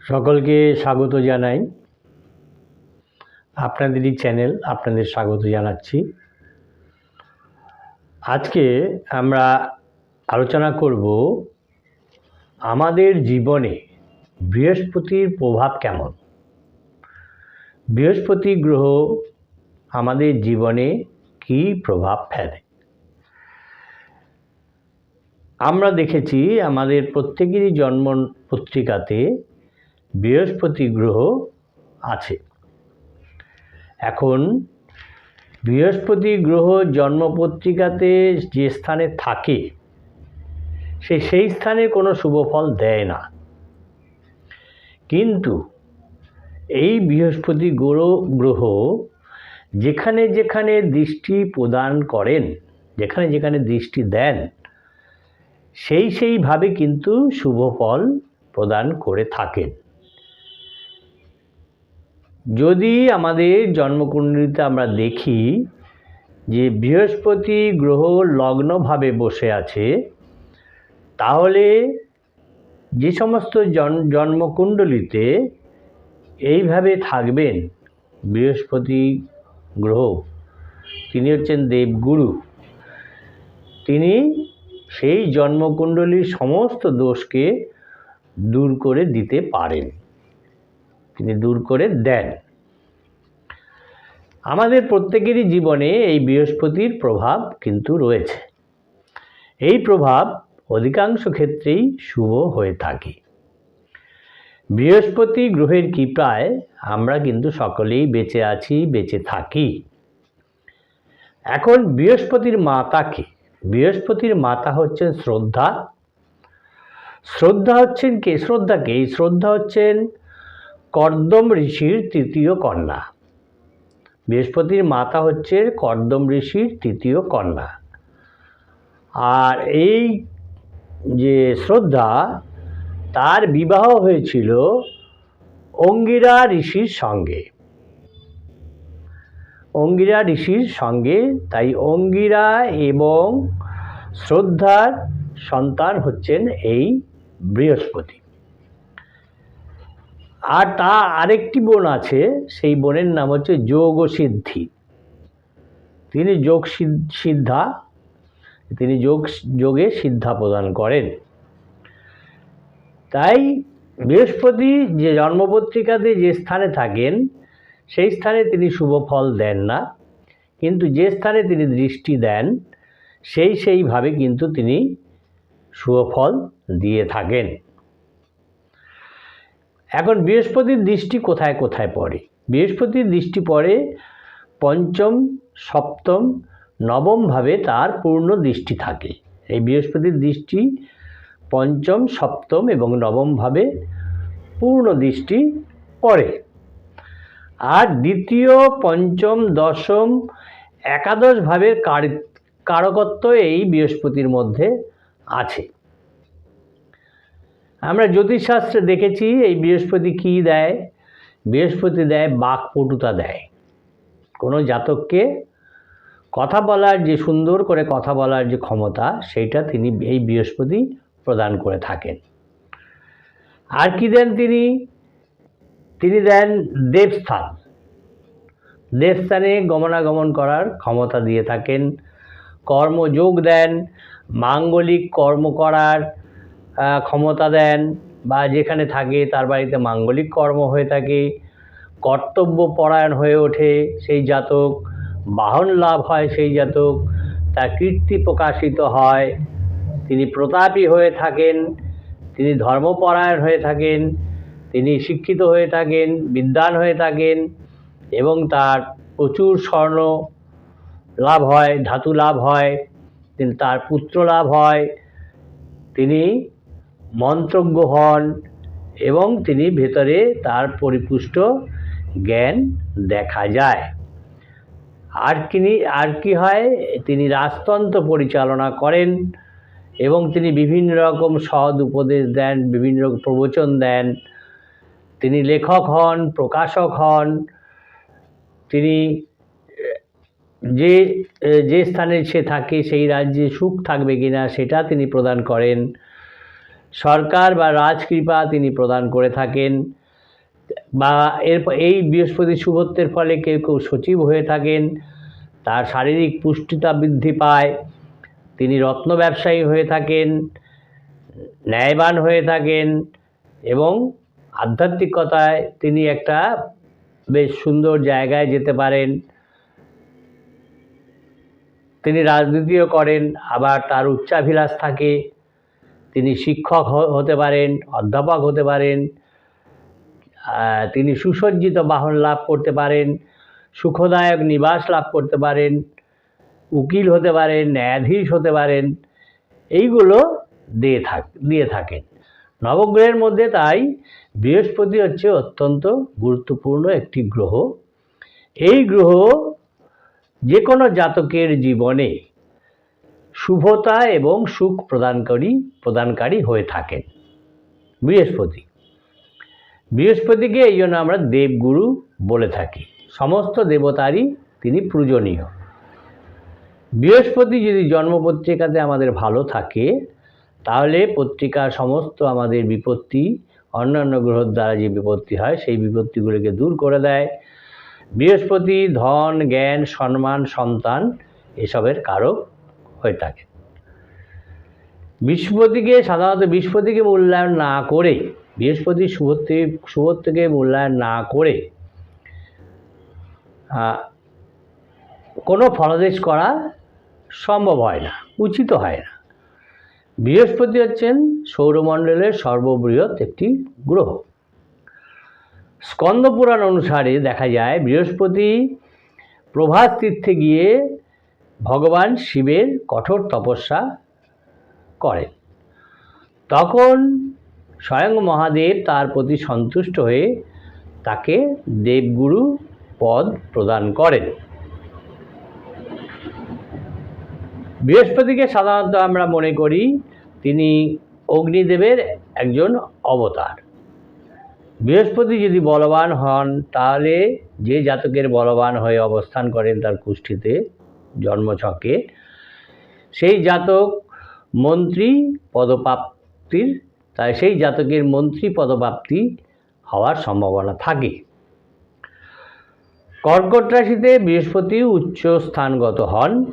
সকলকে স্বাগত জানাই। আপনাদেরই চ্যানেল আপনাদের স্বাগত জানাচ্ছি। আজকে আমরা আলোচনা করব, আমাদের জীবনে বৃহস্পতির প্রভাব কেমন? বৃহস্পতি গ্রহ আমাদের জীবনে কী প্রভাব ফেলে? আমরা দেখেছি আমাদের প্রত্যেকেরই জন্ম পত্রিকাতে বৃহস্পতি গ্রহ আছে। এখন বৃহস্পতি গ্রহ জন্মপত্রিকাতে যে স্থানে থাকে, সে সেই স্থানে কোনো শুভ ফল দেয় না। কিন্তু এই বৃহস্পতি গ্রহ গ্রহ যেখানে যেখানে দৃষ্টি প্রদান করেন, যেখানে যেখানে দৃষ্টি দেন সেই সেইভাবে কিন্তু শুভ ফল প্রদান করে থাকেন। যদি আমাদের জন্মকুণ্ডলিতে আমরা দেখি যে বৃহস্পতি গ্রহ লগ্নভাবে বসে আছে, তাহলে যে সমস্ত জন, জন্মকুণ্ডলিতে এইভাবে থাকবেন বৃহস্পতি গ্রহ। তিনি হচ্ছেন দেবগুরু। তিনি সেই জন্মকুণ্ডলীর সমস্ত দোষকে দূর করে দিতে পারেন। তিনি দূর করে দেন। আমাদের প্রত্যেকেরই জীবনে এই বৃহস্পতির প্রভাব কিন্তু রয়েছে। এই প্রভাব অধিকাংশ ক্ষেত্রেই শুভ হয়ে থাকে। বৃহস্পতি গ্রহের কৃপায় আমরা কিন্তু সকলেই বেঁচে আছি, বেঁচে থাকি। এখন বৃহস্পতির মাতাকে বৃহস্পতির মাতা হচ্ছেন শ্রদ্ধা। শ্রদ্ধা হচ্ছেন কে? শ্রদ্ধা কে? শ্রদ্ধা হচ্ছেন কর্দম ঋষির তৃতীয় কন্যা। বৃহস্পতির মাতা হচ্ছে কর্দম ঋষির তৃতীয় কন্যা। আর এই যে শ্রদ্ধা, তার বিবাহ হয়েছিল অঙ্গিরা ঋষির সঙ্গে। অঙ্গিরা ঋষির সঙ্গে, তাই অঙ্গিরা এবং শ্রদ্ধার সন্তান হচ্ছেন এই বৃহস্পতি। আর তা আরেকটি বোন আছে, সেই বোনের নাম হচ্ছে যোগ সিদ্ধি তিনি যোগ সিদ্ধা, তিনি যোগ, যোগে সিদ্ধা প্রদান করেন। তাই বৃহস্পতি যে জন্মপত্রিকাতে যে স্থানে থাকেন সেই স্থানে তিনি শুভ ফল দেন না, কিন্তু যে স্থানে তিনি দৃষ্টি দেন, সেই সেইভাবে কিন্তু তিনি শুভ ফল দিয়ে থাকেন। এখন বৃহস্পতির দৃষ্টি কোথায় কোথায় পড়ে? বৃহস্পতির দৃষ্টি পড়ে পঞ্চম, সপ্তম, নবমভাবে তার পূর্ণ দৃষ্টি থাকে। এই বৃহস্পতির দৃষ্টি পঞ্চম, সপ্তম এবং নবমভাবে পূর্ণ দৃষ্টি পড়ে। আর দ্বিতীয়, পঞ্চম, দশম, একাদশ ভাবের কারকত্ব এই বৃহস্পতির মধ্যে আছে। আমরা জ্যোতিষশাস্ত্রে দেখেছি এই বৃহস্পতি কী দেয়? বৃহস্পতি দেয় বাকপটুতা দেয়। কোনো জাতককে কথা বলার যে সুন্দর করে কথা বলার যে ক্ষমতা, সেইটা তিনি এই বৃহস্পতি প্রদান করে থাকেন। আর কি দেন তিনি? তিনি দেন দেবস্থান। দেবস্থানে গমনাগমন করার ক্ষমতা দিয়ে থাকেন। কর্মযোগ দেন, মাঙ্গলিক কর্ম করার ক্ষমতা দেন বা যেখানে থাকে তার বাড়িতে মাঙ্গলিক কর্ম হয়ে থাকে। কর্তব্য পরায়ণ হয়ে ওঠে সেই জাতক, বাহন লাভ হয় সেই জাতক তার কীর্তি প্রকাশিত হয়। তিনি প্রতাপী হয়ে থাকেন, তিনি ধর্মপরায়ণ হয়ে থাকেন তিনি শিক্ষিত হয়ে থাকেন, বিদ্বান হয়ে থাকেন এবং তার প্রচুর স্বর্ণ লাভ হয়, ধাতু লাভ হয়, তিনি তার পুত্র লাভ হয়, তিনি মন্ত্রজ্ঞ হন এবং তিনি ভেতরে তার পরিপুষ্ট জ্ঞান দেখা যায়। আর তিনি আর কি হয়, তিনি রাজতন্ত্র পরিচালনা করেন এবং তিনি বিভিন্ন রকম সদ উপদেশ দেন, বিভিন্ন রকম প্রবচন দেন। তিনি লেখক হন, প্রকাশক হন। তিনি, যে যে স্থানে সে থাকে, সেই রাজ্যে সুখ থাকবে কিনা সেটা তিনি প্রদান করেন। সরকার বা রাজকৃপা তিনি প্রদান করে থাকেন। বা এর, এই বৃহস্পতি শুভত্বের ফলে কেউ কেউ সচিব হয়ে থাকেন। তার শারীরিক পুষ্টিতা বৃদ্ধি পায়। তিনি রত্ন ব্যবসায়ী হয়ে থাকেন, ন্যায়বান হয়ে থাকেন এবং আধ্যাত্মিকতায় তিনি একটা বেশ সুন্দর জায়গায় যেতে পারেন। তিনি রাজনীতিও করেন, আবার তার উচ্চাভিলাষ থাকে। তিনি শিক্ষক হতে পারেন, অধ্যাপক হতে পারেন তিনি সুসজ্জিত বাহন লাভ করতে পারেন, সুখদায়ক নিবাস লাভ করতে পারেন, উকিল হতে পারেন, ন্যায়াধীশ হতে পারেন, এইগুলো দিয়ে থাক, দিয়ে থাকেন। নবগ্রহের মধ্যে তাই বৃহস্পতি হচ্ছে অত্যন্ত গুরুত্বপূর্ণ একটি গ্রহ। এই গ্রহ যে কোনো জাতকের জীবনে শুভতা এবং সুখ প্রদানকারী প্রদানকারী হয়ে থাকেন। বৃহস্পতি। বৃহস্পতিকে এই জন্য আমরা দেবগুরু বলে থাকি। সমস্ত দেবতারই তিনি পূজনীয়। বৃহস্পতি যদি জন্মপত্রিকাতে আমাদের ভালো থাকে তাহলে পত্রিকার সমস্ত আমাদের বিপত্তি, অন্যান্য গ্রহের দ্বারা যে বিপত্তি হয়, সেই বিপত্তিগুলোকে দূর করে দেয়। বৃহস্পতি, ধন, জ্ঞান, সম্মান, সন্তান এসবের কারক হয়ে থাকে। বৃহস্পতিকে, সাধারণত বৃহস্পতিকে মূল্যায়ন না করে, বৃহস্পতি শুভত্বে শুভত্বকে মূল্যায়ন না করে কোনো ফলাদেশ করা সম্ভব হয় না, উচিত হয় না। বৃহস্পতি হচ্ছেন সৌরমণ্ডলের সর্ববৃহৎ একটি গ্রহ। স্কন্দপুরাণ অনুসারে দেখা যায় বৃহস্পতি প্রভাস তীর্থে গিয়ে ভগবান শিবের কঠোর তপস্যা করেন। তখন স্বয়ং মহাদেব তার প্রতি সন্তুষ্ট হয়ে তাকে দেবগুরু পদ প্রদান করেন। বৃহস্পতিকে সাধারণত আমরা মনে করি তিনি অগ্নিদেবের একজন অবতার। বৃহস্পতি যদি বলবান হন, তাহলে যে জাতকের বলবান হয়ে অবস্থান করেন তার কুষ্ঠিতে জন্মছকে, সেই জাতক মন্ত্রী পদপ্রাপ্তির, তাই সেই জাতকের মন্ত্রী পদপ্রাপ্তি হওয়ার সম্ভাবনা থাকে। কর্কট রাশিতে বৃহস্পতি উচ্চ স্থানগত হন।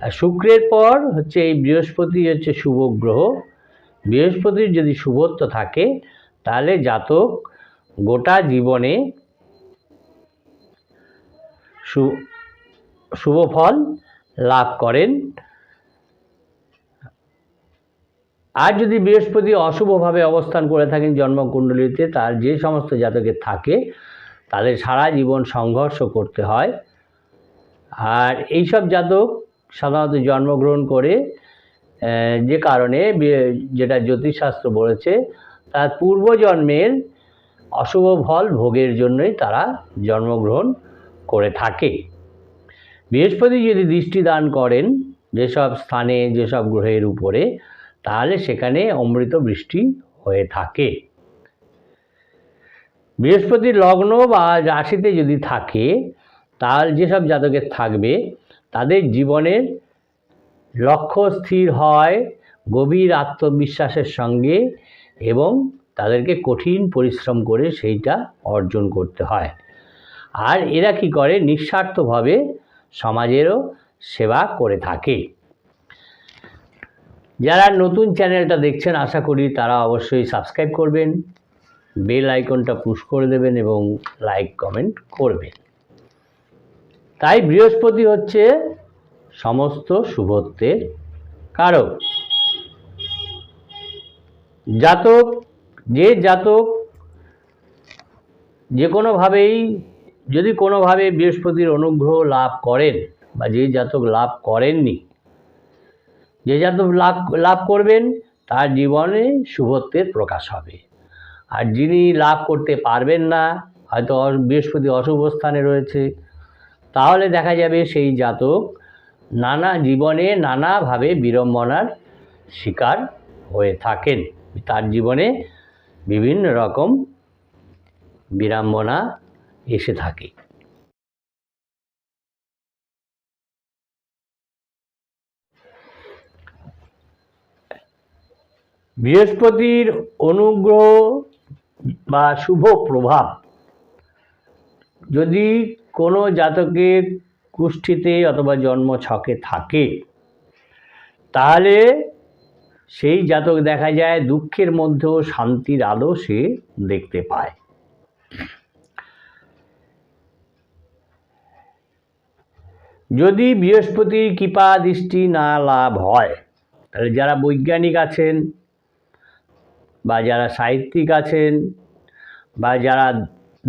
শুক্রের পর হচ্ছে এই বৃহস্পতি হচ্ছে শুভ গ্রহ। বৃহস্পতির যদি শুভত্ব থাকে, তাহলে জাতক গোটা জীবনে শুভ ফল লাভ করেন। আর যদি বৃহস্পতি অশুভভাবে অবস্থান করে থাকেন জন্মকুণ্ডলিতে, তার যে সমস্ত জাতকের থাকে, তাদের সারা জীবন সংঘর্ষ করতে হয়। আর এইসব জাতক সাধারণত জন্মগ্রহণ করে যে কারণে যেটা জ্যোতিষশাস্ত্র বলেছে, তার পূর্বজন্মের অশুভ ফল ভোগের জন্যই তারা জন্মগ্রহণ করে থাকে। বৃহস্পতি যদি দৃষ্টি দান করেন যেসব স্থানে, যেসব গ্রহের উপরে, তাহলে সেখানে অমৃত বৃষ্টি হয়ে থাকে। বৃহস্পতির লগ্ন বা রাশিতে যদি থাকে, তাহলে যেসব জাতকের থাকবে তাদের জীবনের লক্ষ্য স্থির হয় গভীর আত্মবিশ্বাসের সঙ্গে এবং তাদেরকে কঠিন পরিশ্রম করে সেইটা অর্জন করতে হয়। আর এরা কি করে? নিঃস্বার্থভাবে সমাজেরও সেবা করে থাকে। যারা নতুন চ্যানেলটা দেখছেন, আশা করি তারা অবশ্যই সাবস্ক্রাইব করবেন, বেল আইকনটা পুশ করে দেবেন এবং লাইক, কমেন্ট করবেন। তাই বৃহস্পতি হচ্ছে সমস্ত শুভত্বের কারক। জাতক, যে জাতক যে কোনোভাবেই, যদি কোনোভাবে বৃহস্পতির অনুগ্রহ লাভ করেন বা যে জাতক লাভ করেননি, যে জাতক লাভ লাভ করবেন, তার জীবনে শুভত্বের প্রকাশ হবে। আর যিনি লাভ করতে পারবেন না, হয়তো বৃহস্পতি অশুভ স্থানে রয়েছে তাহলে দেখা যাবে সেই জাতক নানা জীবনে নানাভাবে বিড়ম্বনার শিকার হয়ে থাকেন। তার জীবনে বিভিন্ন রকম বিড়ম্বনা এসে থাকে। বৃহস্পতির অনুগ্রহ বা শুভ প্রভাব যদি কোনো জাতকের কুষ্ঠিতে অথবা জন্ম ছকে থাকে, তাহলে সেই জাতক দেখা যায় দুঃখের মধ্যেও শান্তির আলো সে দেখতে পায়। যদি বৃহস্পতির কৃপা দৃষ্টি না লাভ হয়, তাহলে যারা বৈজ্ঞানিক আছেন বা যারা সাহিত্যিক আছেন বা যারা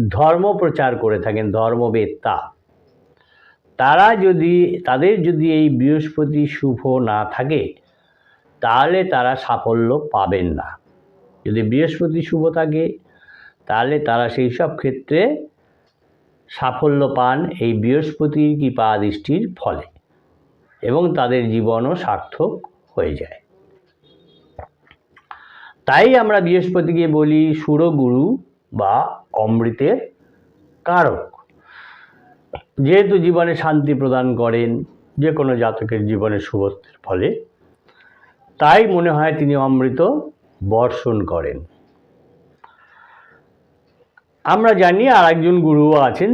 ধর্ম প্রচার করে থাকেন, ধর্মবেত্তা। তারা যদি, তাদের যদি এই বৃহস্পতি শুভ না থাকে, তাহলে তারা সাফল্য পাবেন না। যদি বৃহস্পতি শুভ থাকে, তাহলে তারা সেই সব ক্ষেত্রে সাফল্য পান এই বৃহস্পতির কৃপা দৃষ্টির ফলে এবং তাদের জীবনও সার্থক হয়ে যায়। তাই আমরা বৃহস্পতিকে বলি সুরগুরু বা অমৃতের কারক। যেহেতু জীবনে শান্তি প্রদান করেন যে কোনো জাতকের জীবনে শুভত্বের ফলে, তাই মনে হয় তিনি অমৃত বর্ষণ করেন। আমরা জানি আর একজন গুরুও আছেন,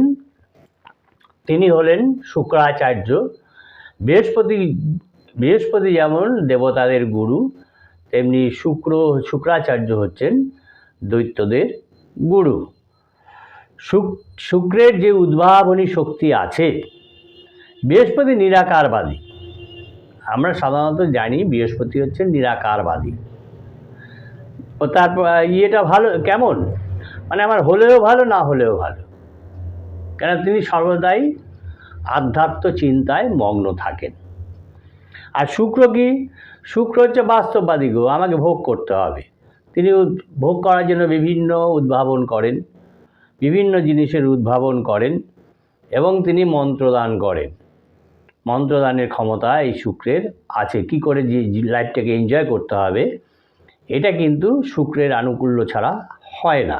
তিনি হলেন শুক্রাচার্য। বৃহস্পতি বৃহস্পতি যেমন দেবতাদের গুরু, তেমনি শুক্র, শুক্রাচার্য হচ্ছেন দৈত্যদের গুরু। শুক্রের যে উদ্ভাবনী শক্তি আছে, বৃহস্পতি নিরাকারবাদী। আমরা সাধারণত জানি বৃহস্পতি হচ্ছে নিরাকারবাদী। ও তারপর ইয়েটা ভালো, কেমন? মানে আমার হলেও ভালো, না হলেও ভালো। কেন তিনি সর্বদাই আধ্যাত্ম চিন্তায় মগ্ন থাকেন। আর শুক্র কি? শুক্র হচ্ছে বাস্তববাদী গো, আমাকে ভোগ করতে হবে। তিনি ভোগ করার জন্য বিভিন্ন উদ্ভাবন করেন। বিভিন্ন জিনিসের উদ্ভাবন করেন এবং তিনি মন্ত্রদান করেন। মন্ত্রদানের ক্ষমতা এই শুক্রের আছে। কি করে যে লাইফটাকে এনজয় করতে হবে, এটা কিন্তু শুক্রের আনুকূল্য ছাড়া হয় না।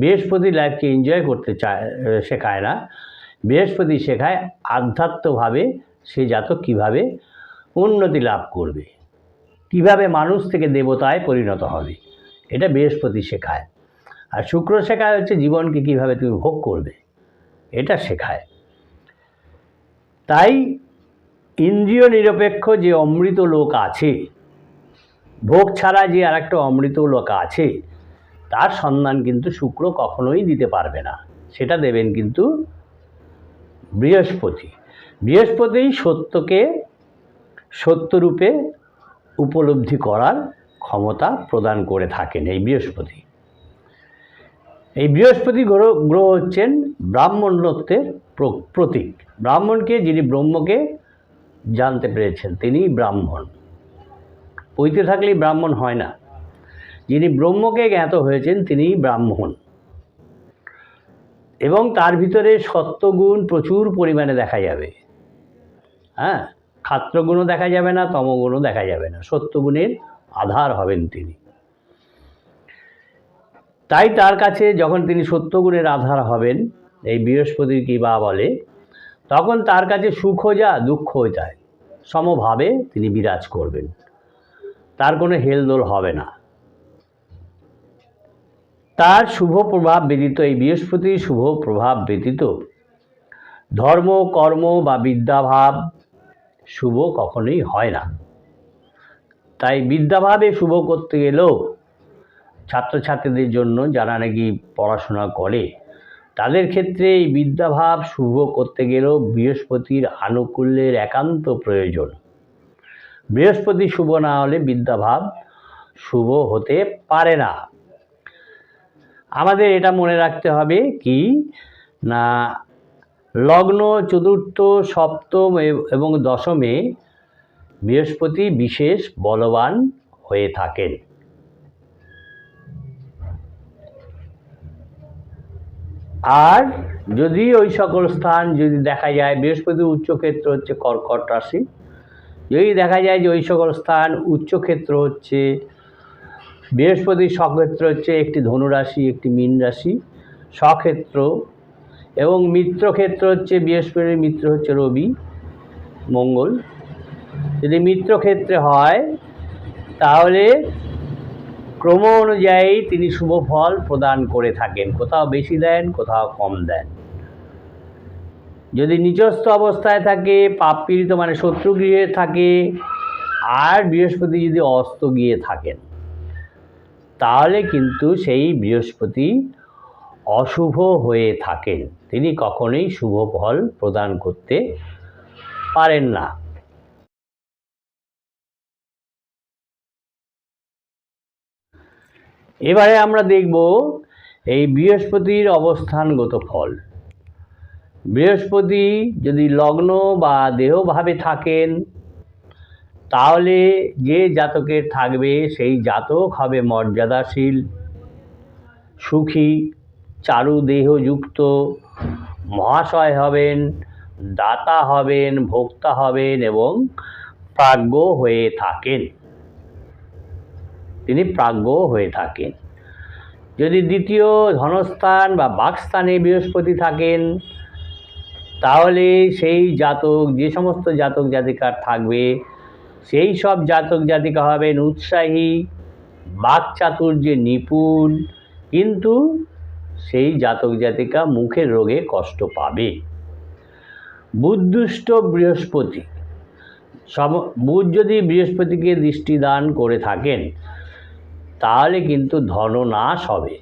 বৃহস্পতি লাইফকে এনজয় করতে চায়, শেখায় না। বৃহস্পতি শেখায় আধ্যাত্মভাবে সে জাতক কীভাবে উন্নতি লাভ করবে, কীভাবে মানুষ থেকে দেবতায় পরিণত হবে, এটা বৃহস্পতি শেখায়। আর শুক্র শেখায় হচ্ছে জীবনকে কীভাবে তুমি ভোগ করবে। এটা শেখায়। তাই ইন্দ্রিয় নিরপেক্ষ যে অমৃত লোক আছে, ভোগ ছাড়া যে আর একটা অমৃত লোক আছে, তার সন্ধান কিন্তু শুক্র কখনোই দিতে পারবে না। সেটা দেবেন কিন্তু বৃহস্পতি। বৃহস্পতিই সত্যকে সত্যরূপে উপলব্ধি করার ক্ষমতা প্রদান করে থাকেন এই বৃহস্পতি। এই বৃহস্পতি গ্রহ গ্রহ হচ্ছেন ব্রাহ্মণত্বের প্র- প্রতীক। ব্রাহ্মণকে যিনি ব্রহ্মকে জানতে পেরেছেন তিনিই ব্রাহ্মণ। পইতে থাকলেই ব্রাহ্মণ হয় না। যিনি ব্রহ্মকে জ্ঞাত হয়েছেন তিনিই ব্রাহ্মণ। এবং তার ভিতরে সত্যগুণ প্রচুর পরিমাণে দেখা যাবে। হ্যাঁ খাত্রগুণও দেখা যাবে না, তমগুণও দেখা যাবে না। সত্যগুণের আধার হবেন তিনি। তাই তার কাছে যখন তিনি সত্যগুণের আধার হবেন, এই বৃহস্পতির কি বা বলে, তখন তার কাছে সুখ যা, দুঃখ যায়। সমভাবে তিনি বিরাজ করবেন। তার কোনো হেলদোল হবে না। তার শুভ প্রভাব ব্যতীত, এই বৃহস্পতির শুভ প্রভাব ব্যতীত, ধর্ম, কর্ম বা বিদ্যাভাব শুভ কখনোই হয় না। তাই বিদ্যাভাবে শুভ করতে গেলেও ছাত্রছাত্রীদের জন্য যারা নাকি পড়াশোনা করে, তাদের ক্ষেত্রে এই বিদ্যাভাব শুভ করতে গেলেও বৃহস্পতির আনুকূল্যের একান্ত প্রয়োজন। বৃহস্পতি শুভ না হলে বিদ্যাভাব শুভ হতে পারে না। আমাদের এটা মনে রাখতে হবে কি, না, লগ্ন চতুর্থ, সপ্তম এবং দশমে বৃহস্পতি বিশেষ বলবান হয়ে থাকেন। আর যদি ওই সকল স্থান যদি দেখা যায়, বৃহস্পতি উচ্চক্ষেত্র হচ্ছে কর্কট রাশি। যদি দেখা যায় যে ওই সকল স্থান উচ্চক্ষেত্র হচ্ছে বৃহস্পতির স্বক্ষেত্র হচ্ছে একটি ধনুরাশি, একটি মীন রাশি স্বক্ষেত্র এবং মিত্রক্ষেত্র হচ্ছে বৃহস্পতির মিত্র হচ্ছে রবি, মঙ্গল। যদি মিত্রক্ষেত্রে হয়, তাহলে ক্রম অনুযায়ী তিনি শুভ ফল প্রদান করে থাকেন। কোথাও বেশি দেন, কোথাও কম দেন। যদি নিচস্থ অবস্থায় থাকে, পাপ পীড়িত মানে শত্রু গৃহে থাকে, আর বৃহস্পতি যদি অস্ত গিয়ে থাকেন, তাহলে কিন্তু সেই বৃহস্পতি অশুভ হয়ে থাকেন। তিনি কখনোই শুভ ফল প্রদান করতে পারেন না। এবারে আমরা দেখব এই বৃহস্পতির অবস্থানগত ফল। বৃহস্পতি যদি লগ্ন বা দেহভাবে থাকেন, তাহলে যে জাতকের থাকবে সেই জাতক হবে মর্যাদাশীল, সুখী চারু দেহযুক্ত মহাশয় হবেন, দাতা হবেন, ভোক্তা হবেন এবং প্রাজ্ঞ হয়ে থাকেন। তিনি প্রাজ্ঞ হয়ে থাকেন। যদি দ্বিতীয় ধনস্থান বা বাকস্থানে বৃহস্পতি থাকেন, তাহলে সেই জাতক, যে সমস্ত জাতক জাতিকার থাকবে, সেই সব জাতক জাতিকা হবেন উৎসাহী বাকচাতুর্যে নিপুণ, কিন্তু সেই জাতক জাতিকা মুখের রোগে কষ্ট পাবে। বুদ্ধুষ্ট বৃহস্পতি, সম বুধ যদি বৃহস্পতিকে দৃষ্টি দান করে থাকেন তাহলে কিন্তু ধননাশ হবে।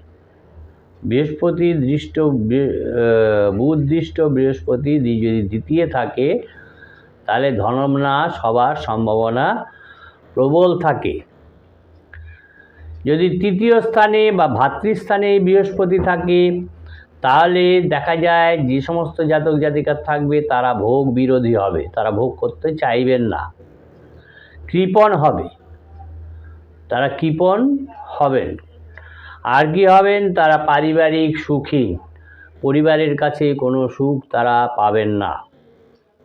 বৃহস্পতি দৃষ্ট বুধদৃষ্ট বৃহস্পতি যদি দ্বিতীয় থাকে, তাহলে ধননাশ হবার সম্ভাবনা প্রবল থাকে। যদি তৃতীয় স্থানে বা ভাতৃস্থানে বৃহস্পতি থাকে, তাহলে দেখা যায় যে সমস্ত জাতক জাতিকার থাকবে, তারা ভোগ বিরোধী হবে, তারা ভোগ করতে চাইবেন না। কৃপণ হবে। তারা কৃপণ হবেন। আর কি হবেন, তারা পারিবারিক সুখী। পরিবারের কাছে কোনো সুখ তারা পাবেন না।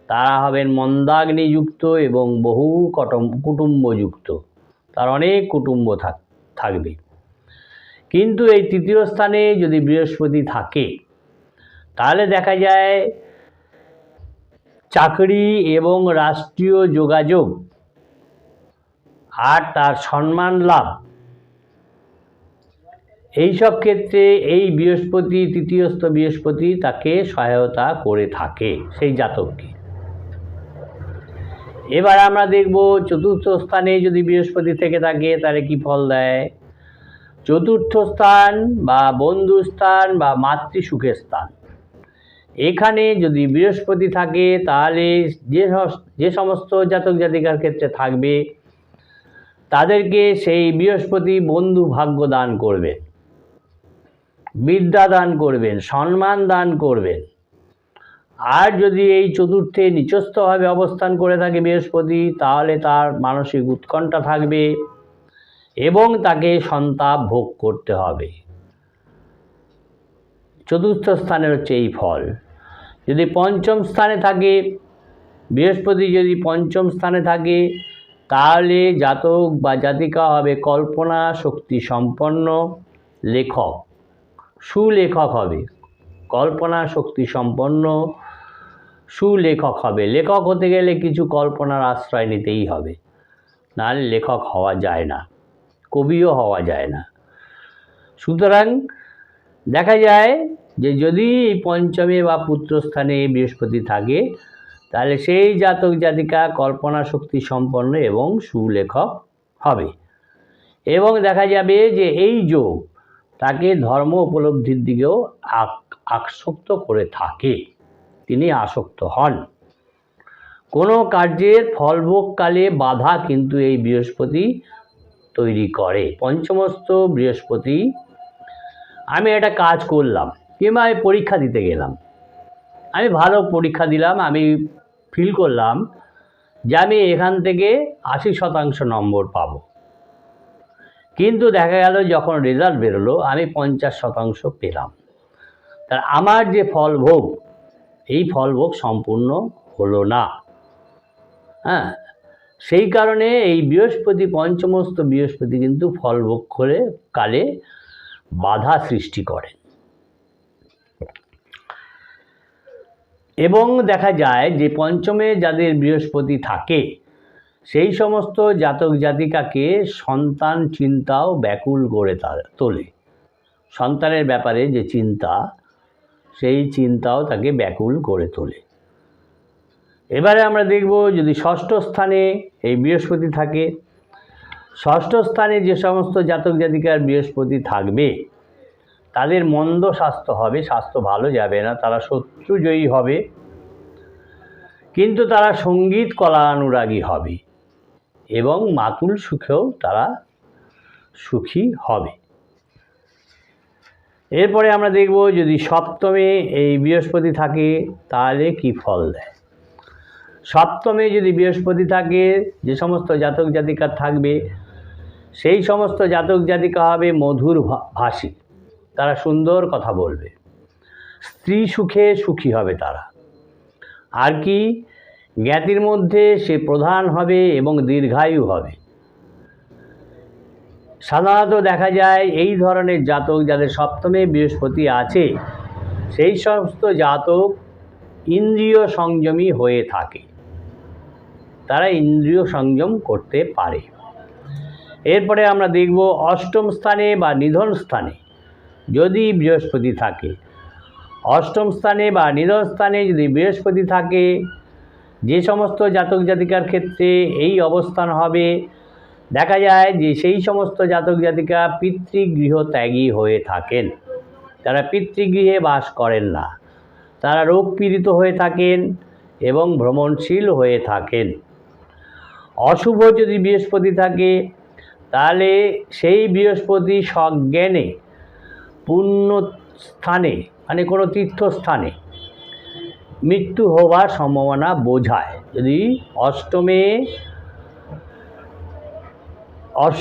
তারা হবেন মন্দাগ্নিযুক্ত এবং বহু কটম, কুটুম্বযুক্ত। তার অনেক কুটুম্ব থাক থাকবে। কিন্তু এই তৃতীয় স্থানে যদি বৃহস্পতি থাকে, তাহলে দেখা যায় চাকরি এবং রাষ্ট্রীয় যোগাযোগ আর তার সম্মান লাভ। এই সব ক্ষেত্রে এই বৃহস্পতি, তৃতীয়স্থ বৃহস্পতি তাকে সহায়তা করে থাকে সেই জাতককে এবার আমরা দেখব চতুর্থ স্থানে যদি বৃহস্পতি থেকে থাকে তাহলে কি ফল দেয়? চতুর্থ স্থান বা বন্ধু স্থান বা মাতৃসুখের স্থান। এখানে যদি বৃহস্পতি থাকে তাহলে যে যে সমস্ত জাতক জাতিকার ক্ষেত্রে থাকবে তাদেরকে সেই বৃহস্পতি বন্ধু ভাগ্য দান করবেন। বিদ্যা দান করবেন, সম্মান দান করবেন। আর যদি এই চতুর্থে নিচস্থভাবে অবস্থান করে থাকে বৃহস্পতি, তাহলে তার মানসিক উৎকণ্ঠা থাকবে এবং তাকে সন্তাপ ভোগ করতে হবে। চতুর্থ স্থানের হচ্ছে এই ফল। যদি পঞ্চম স্থানে থাকে, বৃহস্পতি যদি পঞ্চম স্থানে থাকে তাহলে জাতক বা জাতিকা হবে কল্পনা শক্তি সম্পন্ন লেখক, সুলেখক হবে। কল্পনা শক্তি সম্পন্ন সুলেখক হবে। লেখক হতে গেলে কিছু কল্পনার আশ্রয় নিতেই হবে। নাহলে লেখক হওয়া যায় না, কবিও হওয়া যায় না। সুতরাং দেখা যায় যে যদি এই পঞ্চমে বা পুত্রস্থানে বৃহস্পতি থাকে তাহলে সেই জাতক জাতিকা কল্পনা শক্তি সম্পন্ন এবং সুলেখক হবে। এবং দেখা যাবে যে এই যোগ তাকে ধর্ম উপলব্ধির দিকেও আসক্ত করে থাকে। তিনি আসক্ত হন। কোনো কার্যের ফলভোগকালে বাধা কিন্তু এই বৃহস্পতি তৈরি করে। পঞ্চমস্ত বৃহস্পতি, আমি একটা কাজ করলাম, কিংবা আমি পরীক্ষা দিতে গেলাম। আমি ভালো পরীক্ষা দিলাম, আমি ফিল করলাম যে আমি এখান থেকে আশি শতাংশ নম্বর পাবো। কিন্তু দেখা গেল যখন রেজাল্ট বেরোলো, আমি পঞ্চাশ শতাংশ পেলাম। তার আমার যে ফলভোগ এই ফলভোগ সম্পূর্ণ হলো না। হ্যাঁ সেই কারণে এই বৃহস্পতি, পঞ্চমস্ত বৃহস্পতি কিন্তু ফলভোগ করে কালে বাধা সৃষ্টি করেন। এবং দেখা যায় যে পঞ্চমে যাদের বৃহস্পতি থাকে, সেই সমস্ত জাতক জাতিকাকে সন্তান চিন্তাও ব্যাকুল তা- তোলে। সন্তানের ব্যাপারে যে চিন্তা, সেই চিন্তাও তাকে ব্যাকুল করে তোলে। এবারে আমরা দেখব যদি ষষ্ঠ স্থানে এই বৃহস্পতি থাকে, ষষ্ঠ স্থানে যে সমস্ত জাতক জাতিকার বৃহস্পতি থাকবে তাদের মন্দ স্বাস্থ্য হবে, স্বাস্থ্য ভালো যাবে না, তারা শত্রুজয়ী হবে। কিন্তু তারা সংগীত কলা অনুরাগী হবে এবং মাতুল সুখেও তারা সুখী হবে। এরপরে আমরা দেখব যদি সপ্তমে এই বৃহস্পতি থাকে, তাহলে কি ফল দেয়? সপ্তমে যদি বৃহস্পতি থাকে, যে সমস্ত জাতক জাতিকার থাকবে, সেই সমস্ত জাতক জাতিকা হবে মধুর ভাষী তারা সুন্দর কথা বলবে। স্ত্রী সুখে সুখী হবে তারা। আর কি? জ্ঞাতির মধ্যে সে প্রধান হবে এবং দীর্ঘায়ু হবে। সাধারণত দেখা যায় এই ধরনের জাতক যাদের সপ্তমে বৃহস্পতি আছে, সেই সমস্ত জাতক ইন্দ্রিয় সংযমী হয়ে থাকে। তারা ইন্দ্রিয় সংযম করতে পারে। এরপরে আমরা দেখব অষ্টম স্থানে বা নিধন স্থানে। যদি বৃহস্পতি থাকে। অষ্টম স্থানে বা স্থানে যদি বৃহস্পতি থাকে, যে সমস্ত জাতক জাতিকার ক্ষেত্রে এই অবস্থান হবে। দেখা যায় যে সেই সমস্ত জাতক জাতিকা পিতৃগৃহ ত্যাগী হয়ে থাকেন। তারা পিতৃগৃহে বাস করেন না। তারা রোগ পীড়িত হয়ে থাকেন এবং ভ্রমণশীল হয়ে থাকেন। অশুভ যদি বৃহস্পতি থাকে, তাহলে সেই বৃহস্পতি সজ্ঞানে পুণ্য স্থানে মানে কোনো তীর্থস্থানে মৃত্যু হওয়ার সম্ভাবনা বোঝায়। যদি অষ্টমে অস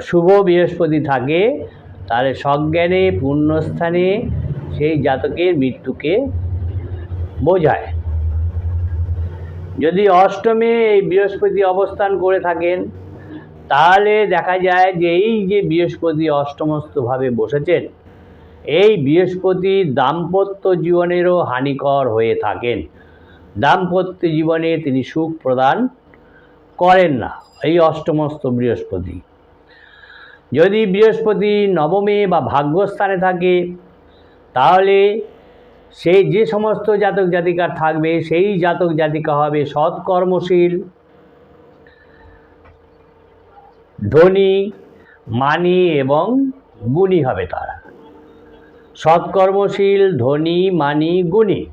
শুভ বৃহস্পতি থাকে, তাহলে সজ্ঞানে, পুণ্যস্থানে সেই জাতকের মৃত্যুকে বোঝায়। যদি অষ্টমে এই বৃহস্পতি অবস্থান করে থাকেন তাহলে দেখা যায় যে এই যে বৃহস্পতি অষ্টমস্তভাবে বসেছেন, এই বৃহস্পতি দাম্পত্য জীবনেরও হানিকর হয়ে থাকেন। দাম্পত্য জীবনে তিনি সুখ প্রদান করেন না, এই অষ্টমস্ত বৃহস্পতি। যদি বৃহস্পতি নবমে বা ভাগ্যস্থানে থাকে, তাহলে সেই যে সমস্ত জাতক জাতিকার থাকবে, সেই জাতক জাতিকা হবে সৎকর্মশীল ধনী, মানি এবং গুণী হবে তারা। সৎকর্মশীল, ধনী, মানি, গুণী।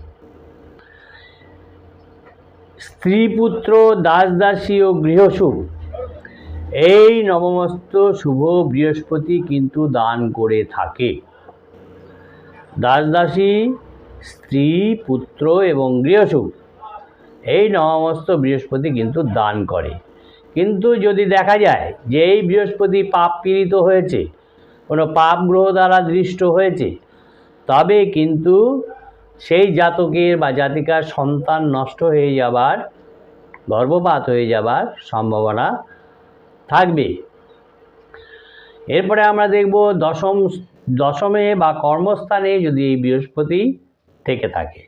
স্ত্রী পুত্র দাস দাসী ও গৃহসুখ, এই নবমস্ত শুভ বৃহস্পতি কিন্তু দান করে থাকে। দাস দাসী স্ত্রী পুত্র এবং গৃহসুখ, এই নবমস্ত বৃহস্পতি কিন্তু দান করে। কিন্তু যদি দেখা যায় যে এই বৃহস্পতি পাপ পীড়িত হয়েছে, কোনো পাপ গ্রহ দ্বারা দৃষ্ট হয়েছে, তবে কিন্তু সেই জাতকের বা জাতিকার সন্তান নষ্ট হয়ে যাবার, গর্ভপাত হয়ে যাবার সম্ভাবনা থাকবে। এরপরে আমরা দেখব দশম, দশমে বা কর্মস্থানে যদি এই বৃহস্পতি থেকে থাকে।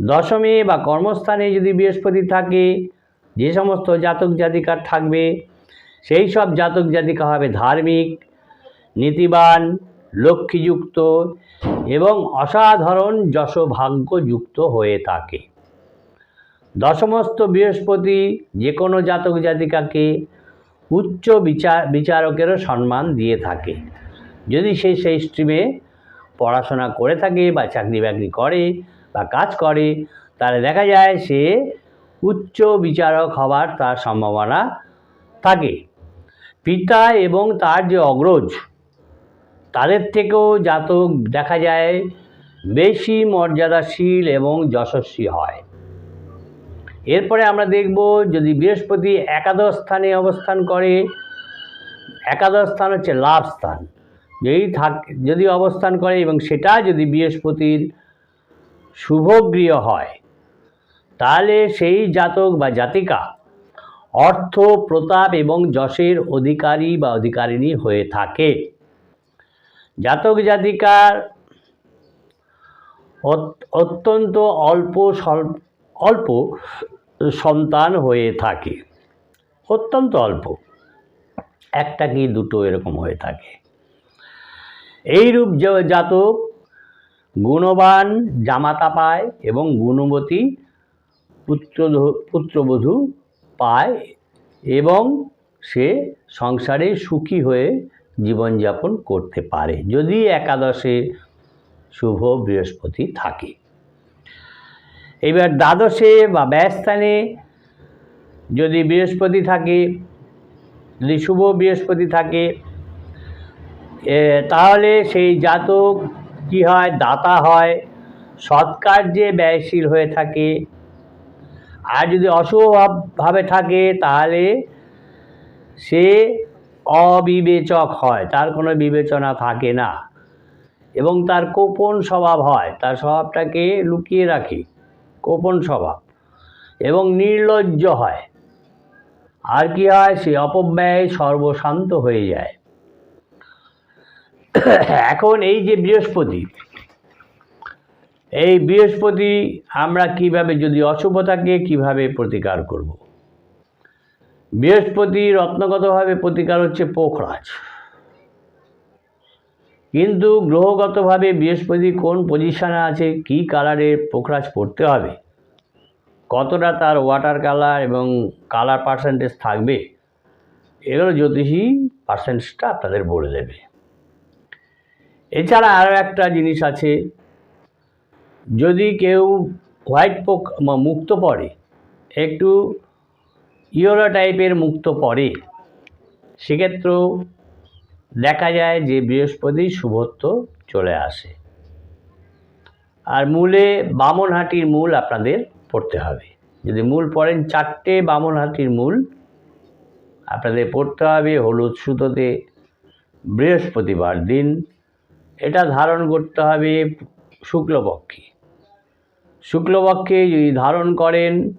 দশমে বা কর্মস্থানে যদি বৃহস্পতি থাকে যে সমস্ত জাতক জাতিকার থাকবে, সেই সব জাতক জাতিকা হবে ধার্মিক, নীতিবান, লক্ষ্মীযুক্ত এবং অসাধারণ যশভাগ্যযুক্ত হয়ে থাকে। দশমস্ত বৃহস্পতি যে কোনো জাতক জাতিকাকে উচ্চ বিচার বিচারকেরও সম্মান দিয়ে থাকে। যদি সে সেই স্ট্রিমে পড়াশোনা করে থাকে বা চাকরি বাকরি করে বা কাজ করে, তাহলে দেখা যায় সে উচ্চ বিচারক হওয়ার তার সম্ভাবনা থাকে। পিতা এবং তার যে অগ্রজ, তাদের থেকেও জাতক দেখা যায়, বেশি মর্যাদাশীল এবং যশস্বী হয়। এরপরে আমরা দেখব যদি বৃহস্পতি একাদশ স্থানে অবস্থান করে, একাদশ স্থান হচ্ছে লাভ স্থান। যদি থাক, যদি অবস্থান করে এবং সেটা যদি বৃহস্পতির শুভগৃহ হয় তাহলে সেই জাতক বা জাতিকা অর্থ, প্রতাপ এবং যশের অধিকারী বা অধিকারিণী হয়ে থাকে। জাতক জাতিকার অত- অত্যন্ত অল্প অল্প সন্তান হয়ে থাকে। অত্যন্ত অল্প। একটা কি দুটো এরকম হয়ে থাকে। এইরূপ জাতক গুণবান জামাতা পায় এবং গুণবতী পুত্র পুত্রবধূ পায় এবং সে সংসারে সুখী হয়ে জীবনযাপন করতে পারে, যদি একাদশে শুভ বৃহস্পতি থাকে। এবার দ্বাদশে বা ব্যয়স্থানে যদি বৃহস্পতি থাকে, যদি শুভ বৃহস্পতি থাকে তাহলে সেই জাতক কি হয়? দাতা হয়। সৎকার্যে ব্যয়শীল হয়ে থাকে। আর যদি অশুভভাবে থাকে, তাহলে সে অবিবেচক হয়, তার কোনো বিবেচনা থাকে না। এবং তার গোপন স্বভাব হয়, তার স্বভাবটাকে লুকিয়ে রাখে, গোপন স্বভাব। এবং নির্লজ্জ হয়। আর কি হয়, সে অপব্যয় সর্বশান্ত হয়ে যায়। এখন এই যে বৃহস্পতি এই বৃহস্পতি আমরা কীভাবে যদি অশুভ থাকে, কীভাবে প্রতিকার করব? বৃহস্পতি রত্নগতভাবে প্রতিকার হচ্ছে পোখরাজ। কিন্তু গ্রহগতভাবে বৃহস্পতি কোন পজিশনে আছে, কি কালারের পোখরাজ পড়তে হবে, কতটা তার ওয়াটার কালার এবং কালার পার্সেন্টেজ থাকবে, এগুলো জ্যোতিষী পার্সেন্টেজটা আপনাদের বলে দেবে। এছাড়া আরও একটা জিনিস আছে যদি কেউ হোয়াইট পোক মুক্ত পড়ে, একটু ইয়োলো টাইপের মুক্ত পড়ে, সেক্ষেত্রেও দেখা যায় যে বৃহস্পতি শুভত্ব চলে আসে। আর মূলে বামনহাটির মূল আপনাদের পড়তে হবে। যদি মূল পড়েন চারটে বামনহাটির মূল, আপনাদের পড়তে হবে হলুদ সুতোতে বৃহস্পতিবার দিন। এটা ধারণ করতে হবে শুক্লপক্ষে। শুক্লপক্ষে যদি ধারণ করেন,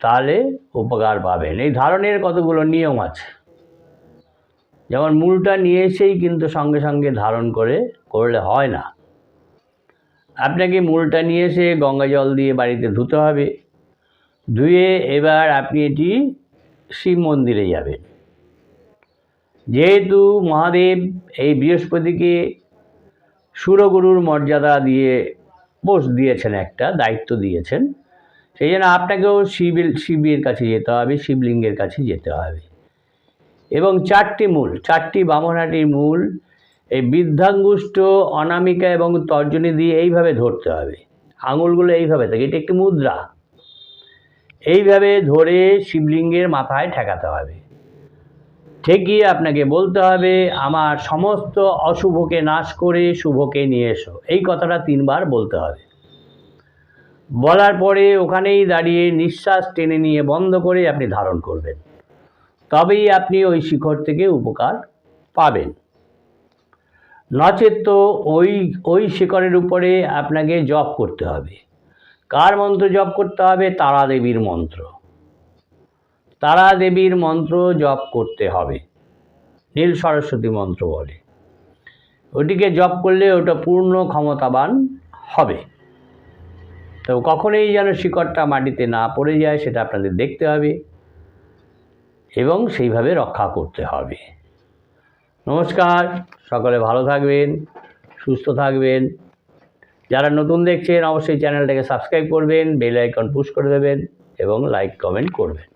তাহলে উপকার পাবেন। এই ধারণের কতগুলো নিয়ম আছে? যেমন মূলটা নিয়ে এসেই কিন্তু সঙ্গে সঙ্গে ধারণ করে, করলে হয় না। আপনাকে মূলটা নিয়ে এসে গঙ্গা জল দিয়ে বাড়িতে ধুতে হবে। ধুয়ে এবার আপনি এটি শিব মন্দিরে যাবেন। যেহেতু মহাদেব এই বৃহস্পতিকে সুরগুরুর মর্যাদা দিয়ে বোস দিয়েছেন একটা, দায়িত্ব দিয়েছেন, সেই জন্য আপনাকেও শিবের শিবের কাছে যেতে হবে, শিবলিঙ্গের কাছে যেতে হবে। এবং চারটি মূল, চারটি বামনহাটির মূল, এই বৃদ্ধাঙ্গুষ্ঠ, অনামিকা এবং তর্জনী দিয়ে এইভাবে ধরতে হবে। আঙুলগুলো এইভাবে থাকে, এটা একটি মুদ্রা। এইভাবে ধরে শিবলিঙ্গের মাথায় ঠেকাতে হবে। ঠেকিয়ে আপনাকে বলতে হবে, আমার সমস্ত অশুভকে নাশ করে শুভকে নিয়ে এসো। এই কথাটা তিনবার বলতে হবে। বলার পরে ওখানেই দাঁড়িয়ে নিঃশ্বাস টেনে নিয়ে বন্ধ করে আপনি ধারণ করবেন। তবেই আপনি ওই শিখর থেকে উপকার পাবেন। নচেত তো ওই ওই শিখরের উপরে আপনাকে জপ করতে হবে। কার মন্ত্র জপ করতে হবে? তারা দেবীর মন্ত্র। তারা দেবীর মন্ত্র জপ করতে হবে। নীল সরস্বতী মন্ত্র বলে। ওটিকে জপ করলে ওটা পূর্ণ ক্ষমতাবান হবে। তো কখনোই যেন শিকড়টা মাটিতে না পড়ে যায়, সেটা আপনাদের দেখতে হবে এবং সেইভাবে রক্ষা করতে হবে। নমস্কার, সকলে ভালো থাকবেন, সুস্থ থাকবেন। যারা নতুন দেখছেন, অবশ্যই চ্যানেলটাকে সাবস্ক্রাইব করবেন, বেল আইকন পুশ করে দেবেন এবং লাইক, কমেন্ট করবেন।